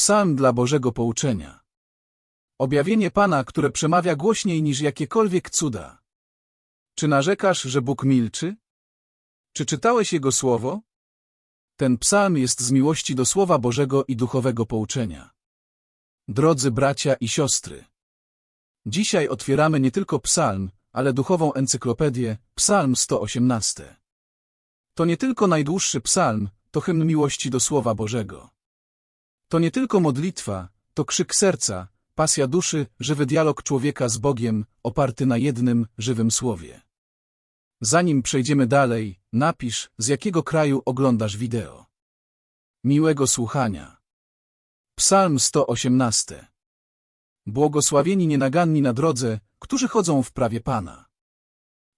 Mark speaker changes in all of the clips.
Speaker 1: Psalm dla Bożego pouczenia. Objawienie Pana, które przemawia głośniej niż jakiekolwiek cuda. Czy narzekasz, że Bóg milczy? Czy czytałeś Jego słowo? Ten psalm jest z miłości do Słowa Bożego i duchowego pouczenia. Drodzy bracia i siostry, dzisiaj otwieramy nie tylko psalm, ale duchową encyklopedię, psalm 118. To nie tylko najdłuższy psalm, to hymn miłości do Słowa Bożego. To nie tylko modlitwa, to krzyk serca, pasja duszy, żywy dialog człowieka z Bogiem, oparty na jednym, żywym słowie. Zanim przejdziemy dalej, napisz, z jakiego kraju oglądasz wideo. Miłego słuchania. Psalm 118. Błogosławieni nienaganni na drodze, którzy chodzą w prawie Pana.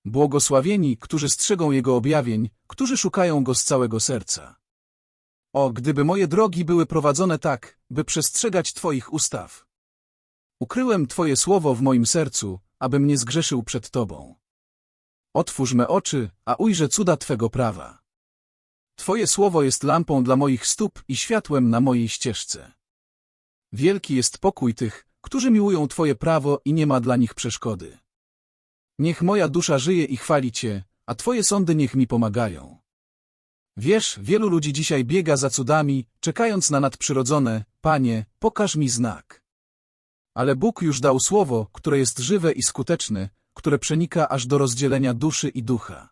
Speaker 1: Błogosławieni, którzy strzegą Jego objawień, którzy szukają Go z całego serca. O, gdyby moje drogi były prowadzone tak, by przestrzegać Twoich ustaw. Ukryłem Twoje słowo w moim sercu, abym nie zgrzeszył przed Tobą. Otwórz me oczy, a ujrzę cuda Twego prawa. Twoje słowo jest lampą dla moich stóp i światłem na mojej ścieżce. Wielki jest pokój tych, którzy miłują Twoje prawo i nie ma dla nich przeszkody. Niech moja dusza żyje i chwali Cię, a Twoje sądy niech mi pomagają. Wiesz, wielu ludzi dzisiaj biega za cudami, czekając na nadprzyrodzone, Panie, pokaż mi znak. Ale Bóg już dał słowo, które jest żywe i skuteczne, które przenika aż do rozdzielenia duszy i ducha.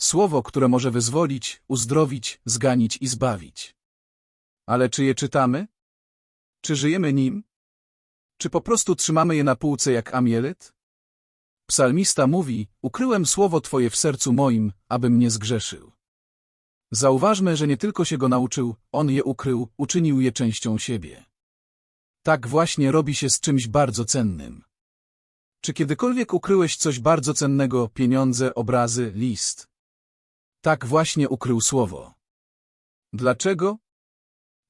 Speaker 1: Słowo, które może wyzwolić, uzdrowić, zganić i zbawić. Ale czy je czytamy? Czy żyjemy nim? Czy po prostu trzymamy je na półce jak amielet? Psalmista mówi, ukryłem słowo Twoje w sercu moim, abym nie zgrzeszył. Zauważmy, że nie tylko się go nauczył, on je ukrył, uczynił je częścią siebie. Tak właśnie robi się z czymś bardzo cennym. Czy kiedykolwiek ukryłeś coś bardzo cennego, pieniądze, obrazy, list? Tak właśnie ukrył słowo. Dlaczego?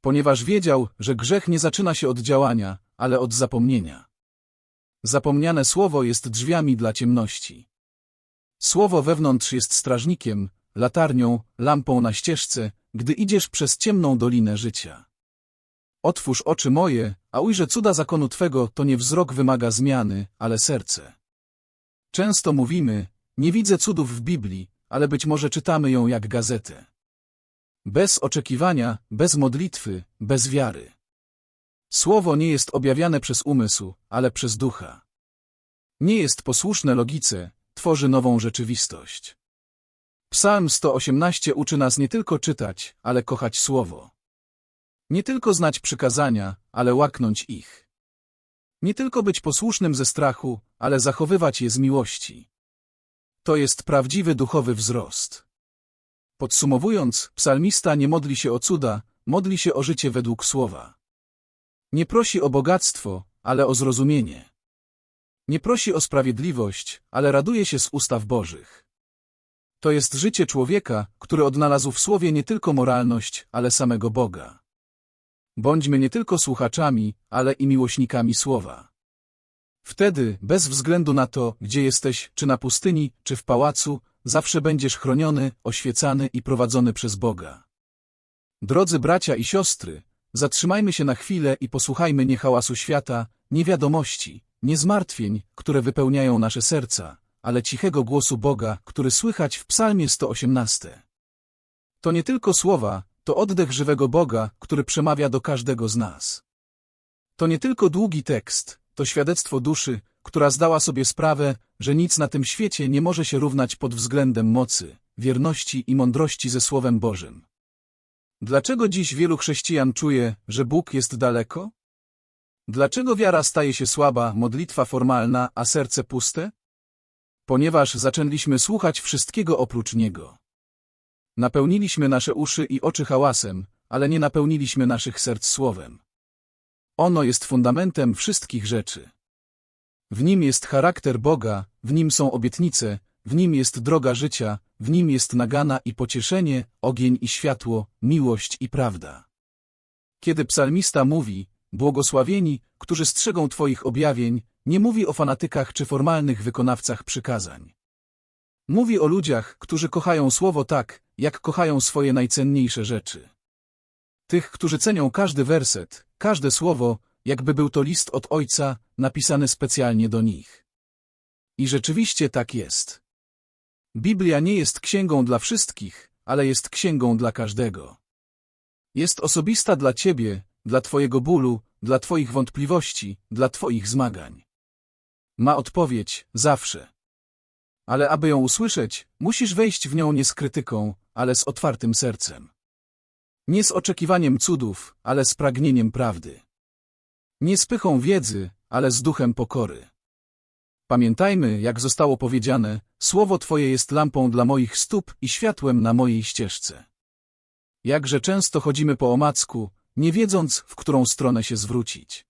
Speaker 1: Ponieważ wiedział, że grzech nie zaczyna się od działania, ale od zapomnienia. Zapomniane słowo jest drzwiami dla ciemności. Słowo wewnątrz jest strażnikiem, latarnią, lampą na ścieżce, gdy idziesz przez ciemną dolinę życia. Otwórz oczy moje, a ujrzę cuda zakonu Twego, to nie wzrok wymaga zmiany, ale serce. Często mówimy, nie widzę cudów w Biblii, ale być może czytamy ją jak gazetę. Bez oczekiwania, bez modlitwy, bez wiary. Słowo nie jest objawiane przez umysł, ale przez ducha. Nie jest posłuszne logice, tworzy nową rzeczywistość. Psalm 118 uczy nas nie tylko czytać, ale kochać Słowo. Nie tylko znać przykazania, ale łaknąć ich. Nie tylko być posłusznym ze strachu, ale zachowywać je z miłości. To jest prawdziwy duchowy wzrost. Podsumowując, psalmista nie modli się o cuda, modli się o życie według Słowa. Nie prosi o bogactwo, ale o zrozumienie. Nie prosi o sprawiedliwość, ale raduje się z ustaw Bożych. To jest życie człowieka, który odnalazł w Słowie nie tylko moralność, ale samego Boga. Bądźmy nie tylko słuchaczami, ale i miłośnikami Słowa. Wtedy, bez względu na to, gdzie jesteś, czy na pustyni, czy w pałacu, zawsze będziesz chroniony, oświecany i prowadzony przez Boga. Drodzy bracia i siostry, zatrzymajmy się na chwilę i posłuchajmy nie hałasu świata, nie wiadomości, nie zmartwień, które wypełniają nasze serca, ale cichego głosu Boga, który słychać w psalmie 118. To nie tylko słowa, to oddech żywego Boga, który przemawia do każdego z nas. To nie tylko długi tekst, to świadectwo duszy, która zdała sobie sprawę, że nic na tym świecie nie może się równać pod względem mocy, wierności i mądrości ze Słowem Bożym. Dlaczego dziś wielu chrześcijan czuje, że Bóg jest daleko? Dlaczego wiara staje się słaba, modlitwa formalna, a serce puste? Ponieważ zaczęliśmy słuchać wszystkiego oprócz Niego. Napełniliśmy nasze uszy i oczy hałasem, ale nie napełniliśmy naszych serc słowem. Ono jest fundamentem wszystkich rzeczy. W nim jest charakter Boga, w nim są obietnice, w nim jest droga życia, w nim jest nagana i pocieszenie, ogień i światło, miłość i prawda. Kiedy psalmista mówi, błogosławieni, którzy strzegą Twoich objawień, nie mówi o fanatykach czy formalnych wykonawcach przykazań. Mówi o ludziach, którzy kochają Słowo tak, jak kochają swoje najcenniejsze rzeczy. Tych, którzy cenią każdy werset, każde słowo, jakby był to list od Ojca, napisany specjalnie do nich. I rzeczywiście tak jest. Biblia nie jest księgą dla wszystkich, ale jest księgą dla każdego. Jest osobista dla ciebie, dla twojego bólu, dla twoich wątpliwości, dla twoich zmagań. Ma odpowiedź, zawsze. Ale aby ją usłyszeć, musisz wejść w nią nie z krytyką, ale z otwartym sercem. Nie z oczekiwaniem cudów, ale z pragnieniem prawdy. Nie z pychą wiedzy, ale z duchem pokory. Pamiętajmy, jak zostało powiedziane, słowo Twoje jest lampą dla moich stóp i światłem na mojej ścieżce. Jakże często chodzimy po omacku, nie wiedząc, w którą stronę się zwrócić.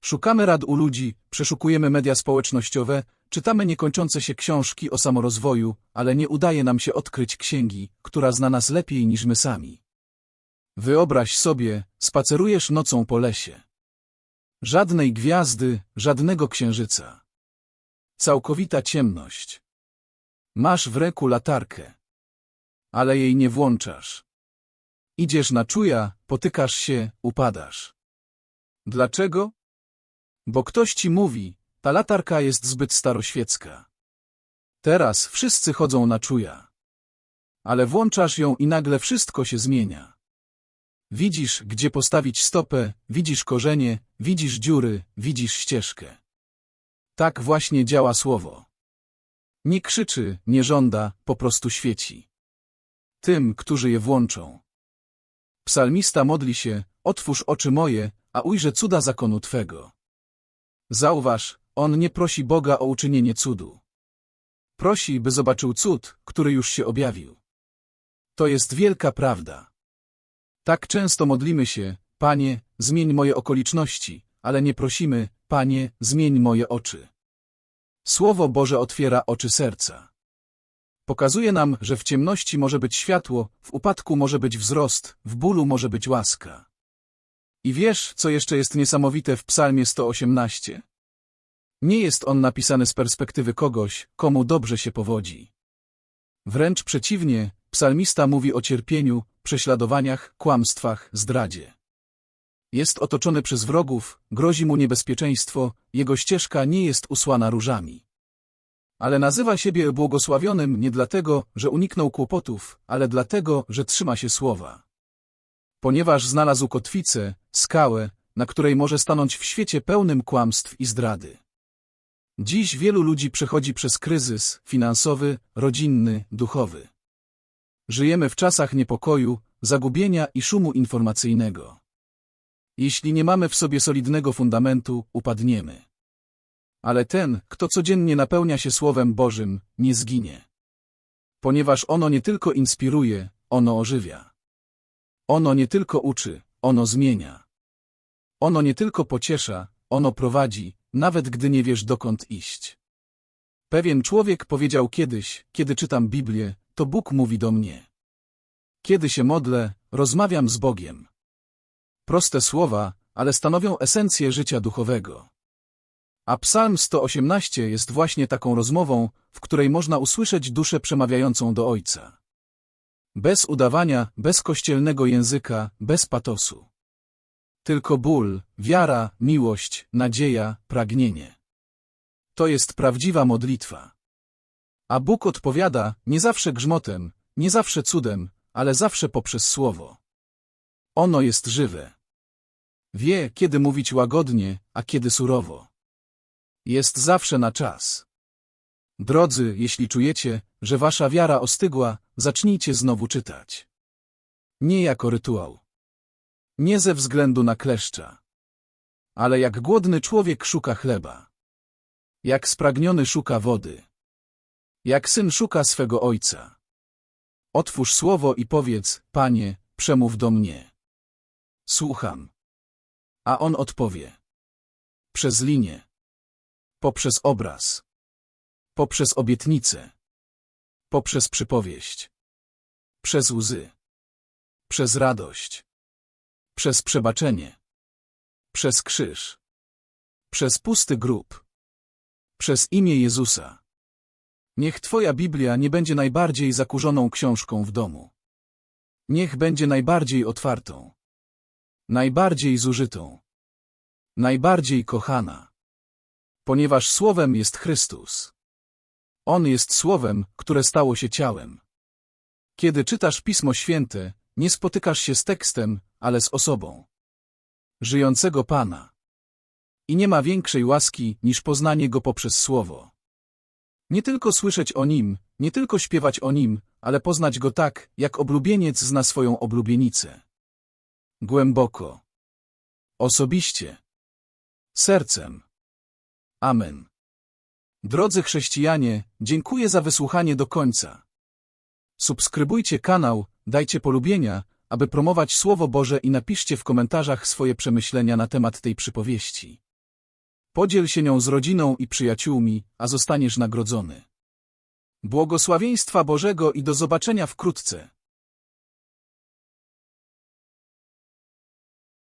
Speaker 1: Szukamy rad u ludzi, przeszukujemy media społecznościowe, czytamy niekończące się książki o samorozwoju, ale nie udaje nam się odkryć księgi, która zna nas lepiej niż my sami. Wyobraź sobie, spacerujesz nocą po lesie. Żadnej gwiazdy, żadnego księżyca. Całkowita ciemność. Masz w ręku latarkę. Ale jej nie włączasz. Idziesz na czuja, potykasz się, upadasz. Dlaczego? Bo ktoś ci mówi, ta latarka jest zbyt staroświecka. Teraz wszyscy chodzą na czuja. Ale włączasz ją i nagle wszystko się zmienia. Widzisz, gdzie postawić stopę, widzisz korzenie, widzisz dziury, widzisz ścieżkę. Tak właśnie działa słowo. Nie krzyczy, nie żąda, po prostu świeci. Tym, którzy je włączą. Psalmista modli się, otwórz oczy moje, a ujrzę cuda zakonu Twego. Zauważ, on nie prosi Boga o uczynienie cudu. Prosi, by zobaczył cud, który już się objawił. To jest wielka prawda. Tak często modlimy się, Panie, zmień moje okoliczności, ale nie prosimy, Panie, zmień moje oczy. Słowo Boże otwiera oczy serca. Pokazuje nam, że w ciemności może być światło, w upadku może być wzrost, w bólu może być łaska. I wiesz, co jeszcze jest niesamowite w Psalmie 118? Nie jest on napisany z perspektywy kogoś, komu dobrze się powodzi. Wręcz przeciwnie, psalmista mówi o cierpieniu, prześladowaniach, kłamstwach, zdradzie. Jest otoczony przez wrogów, grozi mu niebezpieczeństwo, jego ścieżka nie jest usłana różami. Ale nazywa siebie błogosławionym nie dlatego, że uniknął kłopotów, ale dlatego, że trzyma się słowa. Ponieważ znalazł kotwicę, skałę, na której może stanąć w świecie pełnym kłamstw i zdrady. Dziś wielu ludzi przechodzi przez kryzys finansowy, rodzinny, duchowy. Żyjemy w czasach niepokoju, zagubienia i szumu informacyjnego. Jeśli nie mamy w sobie solidnego fundamentu, upadniemy. Ale ten, kto codziennie napełnia się Słowem Bożym, nie zginie. Ponieważ ono nie tylko inspiruje, ono ożywia. Ono nie tylko uczy, ono zmienia. Ono nie tylko pociesza, ono prowadzi, nawet gdy nie wiesz dokąd iść. Pewien człowiek powiedział kiedyś, kiedy czytam Biblię, to Bóg mówi do mnie. Kiedy się modlę, rozmawiam z Bogiem. Proste słowa, ale stanowią esencję życia duchowego. A Psalm 118 jest właśnie taką rozmową, w której można usłyszeć duszę przemawiającą do Ojca. Bez udawania, bez kościelnego języka, bez patosu. Tylko ból, wiara, miłość, nadzieja, pragnienie. To jest prawdziwa modlitwa. A Bóg odpowiada nie zawsze grzmotem, nie zawsze cudem, ale zawsze poprzez słowo. Ono jest żywe. Wie, kiedy mówić łagodnie, a kiedy surowo. Jest zawsze na czas. Drodzy, jeśli czujecie, że wasza wiara ostygła, zacznijcie znowu czytać. Nie jako rytuał. Nie ze względu na kleszcza. Ale jak głodny człowiek szuka chleba. Jak spragniony szuka wody. Jak syn szuka swego ojca. Otwórz słowo i powiedz, Panie, przemów do mnie. Słucham. A on odpowie. Przez linię. Poprzez obraz. Poprzez obietnicę. Poprzez przypowieść. Przez łzy. Przez radość. Przez przebaczenie. Przez krzyż. Przez pusty grób. Przez imię Jezusa. Niech Twoja Biblia nie będzie najbardziej zakurzoną książką w domu. Niech będzie najbardziej otwartą. najbardziej zużytą, najbardziej kochana. Ponieważ Słowem jest Chrystus. On jest Słowem, które stało się ciałem. Kiedy czytasz Pismo Święte, nie spotykasz się z tekstem, ale z osobą. Żyjącego Pana. I nie ma większej łaski niż poznanie Go poprzez Słowo. Nie tylko słyszeć o Nim, nie tylko śpiewać o Nim, ale poznać Go tak, jak oblubieniec zna swoją oblubienicę. Głęboko. Osobiście. Sercem. Amen. Drodzy chrześcijanie, dziękuję za wysłuchanie do końca. Subskrybujcie kanał, dajcie polubienia, aby promować Słowo Boże i napiszcie w komentarzach swoje przemyślenia na temat tej przypowieści. Podziel się nią z rodziną i przyjaciółmi, a zostaniesz nagrodzony. Błogosławieństwa Bożego i do zobaczenia wkrótce.